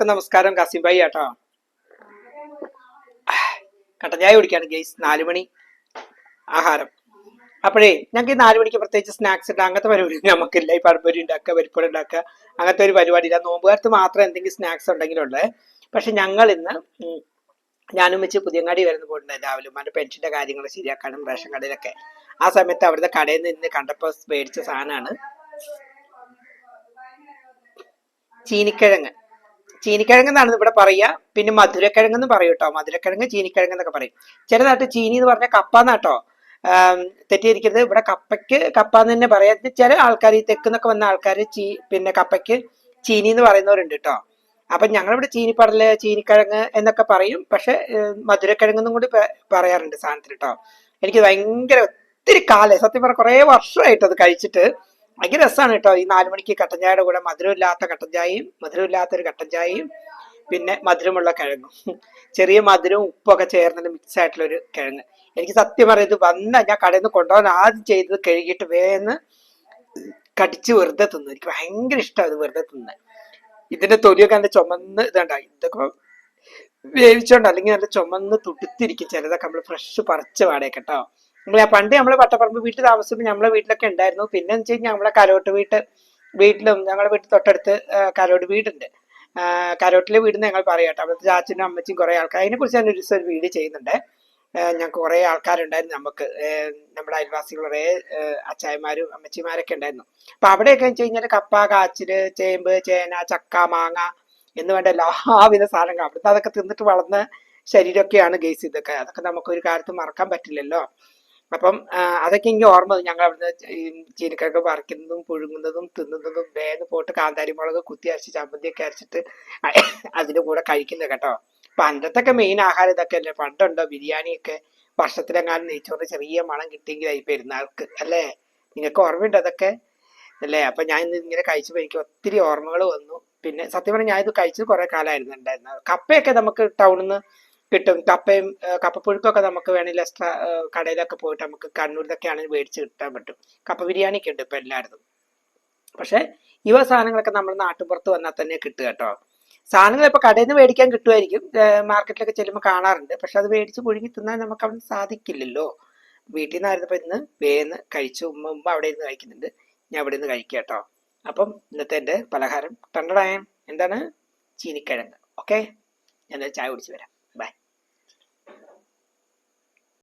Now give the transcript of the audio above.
എല്ലാവർക്കും നമസ്കാരം കാസിം ഭായി ആട്ടോ. കട്ടഞ്ചായ ചായ കുടിക്കാണ് ഗെയ്സ് നാലു മണി ആഹാരം. അപ്പോഴേ ഞങ്ങൾക്ക് ഈ നാലു മണിക്ക് പ്രത്യേകിച്ച് സ്നാക്സ് ഉണ്ട് അങ്ങനത്തെ പരിപാടി നമുക്കില്ല. ഈ പഴംപൊരി ഉണ്ടാക്കുക പരിപ്പൊടി ഉണ്ടാക്കുക അങ്ങനത്തെ ഒരു പരിപാടി ഇല്ല നോമ്പുകാലത്ത് മാത്രം എന്തെങ്കിലും സ്നാക്സ് ഉണ്ടെങ്കിലുള്ളത് പക്ഷെ ഞങ്ങൾ ഇന്ന് ഞാനും വെച്ച് പുതിയങ്ങാടി വരുന്ന പോയിട്ടുണ്ട് രാവിലെ. ഉമ്മാന്റെ പെൻഷന്റെ കാര്യങ്ങൾ ശരിയാക്കാനും റേഷൻ കടയിലൊക്കെ. ആ സമയത്ത് അവിടുത്തെ കടയിൽ നിന്ന് കണ്ടപ്പോൾ മേടിച്ച സാധനമാണ് ചീനിക്കിഴങ്ങ്. ചീനിക്കിഴങ്ങ് എന്നാണ് ഇവിടെ പറയുക പിന്നെ മധുരക്കിഴങ്ങ് എന്ന് പറയും കേട്ടോ മധുരക്കിഴങ്ങ് ചീനിക്കിഴങ്ങ് എന്നൊക്കെ പറയും. ചില നാട്ടിൽ ചീനി എന്ന് പറഞ്ഞാൽ കപ്പ എന്നാട്ടോ തെറ്റിയിരിക്കുന്നത്. ഇവിടെ കപ്പയ്ക്ക് കപ്പ എന്ന് തന്നെ പറയാം. ചില ആൾക്കാർ ഈ തെക്കുന്നൊക്കെ വന്ന ആൾക്കാർ ചീ പിന്നെ കപ്പയ്ക്ക് ചീനി എന്ന് പറയുന്നവരുണ്ട് കേട്ടോ അപ്പൊ ഞങ്ങളിവിടെ ചീനിപ്പടൽ ചീനിക്കിഴങ്ങ് എന്നൊക്കെ പറയും. പക്ഷെ മധുരക്കിഴങ്ങെന്നും കൂടി പറയാറുണ്ട് സാധനത്തിൽ കേട്ടോ എനിക്ക് ഭയങ്കര ഒത്തിരി കാലം സത്യം പറഞ്ഞാൽ കുറേ വർഷമായിട്ട് അത് കഴിച്ചിട്ട് ഭയങ്കര രസമാണ് കേട്ടോ. ഈ നാലുമണിക്ക് മണിക്ക് കട്ടൻ ചായയുടെ കൂടെ മധുരമില്ലാത്ത കട്ടൻ ചായയും മധുരമില്ലാത്തൊരു കട്ടൻ ചായയും പിന്നെ മധുരമുള്ള കിഴങ്ങും. ചെറിയ മധുരവും ഉപ്പൊക്കെ ചേർന്നിട്ട് മിക്സ് ആയിട്ടുള്ള ഒരു കിഴങ്ങ്. എനിക്ക് സത്യം പറയുന്നത് വന്ന ഞാൻ കടയിൽ നിന്ന് കൊണ്ടുപോകാൻ ആദ്യം ചെയ്തത് കഴുകിയിട്ട് വേന്ന് കടിച്ച് വെറുതെ തിന്നു. എനിക്ക് ഭയങ്കര ഇഷ്ടമാണ് വെറുതെ തിന്ന്. ഇതിന്റെ തൊലിയൊക്കെ നല്ല ചുമന്ന് ഇതുണ്ടായി. ഇതൊക്കെ വേവിച്ചോണ്ട് അല്ലെങ്കിൽ നല്ല ചുമന്ന് തുടുത്തിരിക്കും. ചിലതൊക്കെ നമ്മൾ ഫ്രഷ് പറിച്ച് പാടേ കേട്ടോ. നമ്മളെ പണ്ട് നമ്മളെ പട്ടപ്പറമ്പ് വീട്ടിൽ താമസിക്കുമ്പോൾ നമ്മളെ വീട്ടിലൊക്കെ ഉണ്ടായിരുന്നു. പിന്നെ വെച്ച് കഴിഞ്ഞാൽ നമ്മളെ കരോട്ട് വീട്ട് വീട്ടിലും ഞങ്ങളുടെ വീട്ടിൽ തൊട്ടടുത്ത് കരോട്ട് കരോട് വീടുണ്ട് കരോട്ടിലെ വീട് ഞങ്ങൾ പറയട്ടെ അവിടുത്തെ ചാച്ചനും അമ്മച്ചും കുറേ ആൾക്കാർ അതിനെ കുറിച്ച് ഞാൻ ഒരു ദിവസം വീട് ചെയ്യുന്നുണ്ട്. ഞങ്ങൾക്ക് കുറേ ആൾക്കാരുണ്ടായിരുന്നു നമുക്ക്. നമ്മുടെ അയൽവാസികൾ കുറേ അച്ചായന്മാരും അമ്മച്ചിമാരൊക്കെ ഉണ്ടായിരുന്നു. അപ്പൊ അവിടെയൊക്കെ വെച്ച് കഴിഞ്ഞാൽ കപ്പ കാച്ചിൽ ചേമ്പ് ചേന ചക്ക മാങ്ങ എന്ന് വേണ്ട എല്ലാവിധ സാധനങ്ങൾ അവിടുത്തെ അതൊക്കെ തിന്നിട്ട് വളർന്ന ശരീരമൊക്കെയാണ് ഗെയ്സ് ഇതൊക്കെ. അതൊക്കെ നമുക്ക് ഒരു കാലത്ത് മറക്കാൻ പറ്റില്ലല്ലോ. അപ്പം അതൊക്കെ എനിക്ക് ഓർമ്മ ഞങ്ങൾ അവിടുന്ന് ചീനക്കൊക്കെ പറിക്കുന്നതും പുഴുങ്ങുന്നതും തിന്നുന്നതും വേഗം പോട്ട് കാന്താരി മുളക് കുത്തി അരച്ച് ചമ്മന്തിയൊക്കെ അരച്ചിട്ട് അതിന്റെ കൂടെ കഴിക്കുന്നത് കേട്ടോ. പണ്ടത്തൊക്കെ മെയിൻ ആഹാരം ഇതൊക്കെ അല്ലേ? പണ്ടുണ്ടോ ബിരിയാണിയൊക്കെ? വർഷത്തിലെങ്ങാനും നെയ്ച്ചോറ് ചെറിയ മണം കിട്ടിയെങ്കിലായി പെരുന്നാൾക്ക് അല്ലേ? നിങ്ങൾക്ക് ഓർമ്മയുണ്ട് അതൊക്കെ? അല്ലേ? അപ്പൊ ഞാൻ ഇന്ന് ഇങ്ങനെ കഴിച്ചപ്പോൾ എനിക്ക് ഒത്തിരി ഓർമ്മകൾ വന്നു. പിന്നെ സത്യം പറഞ്ഞാൽ ഞാനിത് കഴിച്ചത് കുറെ കാലമായിരുന്നു ഉണ്ടായിരുന്നത്. കപ്പയൊക്കെ നമുക്ക് ടൗണിൽ നിന്ന് കിട്ടും. കപ്പയും കപ്പപ്പുഴുക്കൊക്കെ നമുക്ക് വേണമെങ്കിൽ എക്സ്ട്രാ കടയിലൊക്കെ പോയിട്ട് നമുക്ക് കണ്ണൂരിലൊക്കെ ആണെങ്കിൽ മേടിച്ച് കിട്ടാൻ പറ്റും. കപ്പ ബിരിയാണിയൊക്കെ ഉണ്ട് ഇപ്പൊ എല്ലായിടത്തും. പക്ഷെ ഇവ സാധനങ്ങളൊക്കെ നമ്മൾ നാട്ടുപുറത്ത് വന്നാൽ തന്നെ കിട്ടുക കേട്ടോ. സാധനങ്ങൾ ഇപ്പൊ കടയിൽ നിന്ന് മേടിക്കാൻ കിട്ടുമായിരിക്കും. മാർക്കറ്റിലൊക്കെ ചെല്ലുമ്പോൾ കാണാറുണ്ട്. പക്ഷെ അത് മേടിച്ച് പുഴുങ്ങി തിന്നാൻ നമുക്ക് അവിടെ സാധിക്കില്ലല്ലോ. വീട്ടിൽ നിന്നായിരുന്നപ്പോൾ ഇന്ന് വേന്ന് കഴിച്ചു. ഉമ്മ ഉമ്മ അവിടെ ഇരുന്ന് കഴിക്കുന്നുണ്ട്. ഞാൻ അവിടെ നിന്ന് കഴിക്കുക കേട്ടോ. അപ്പം ഇന്നത്തെ എന്റെ പലഹാരം. ടണ്ടടായം എന്താണ്? ചീനിക്കിഴങ്ങ്. ഓക്കെ? ഞാൻ ചായ കുടിച്ച് വരാം.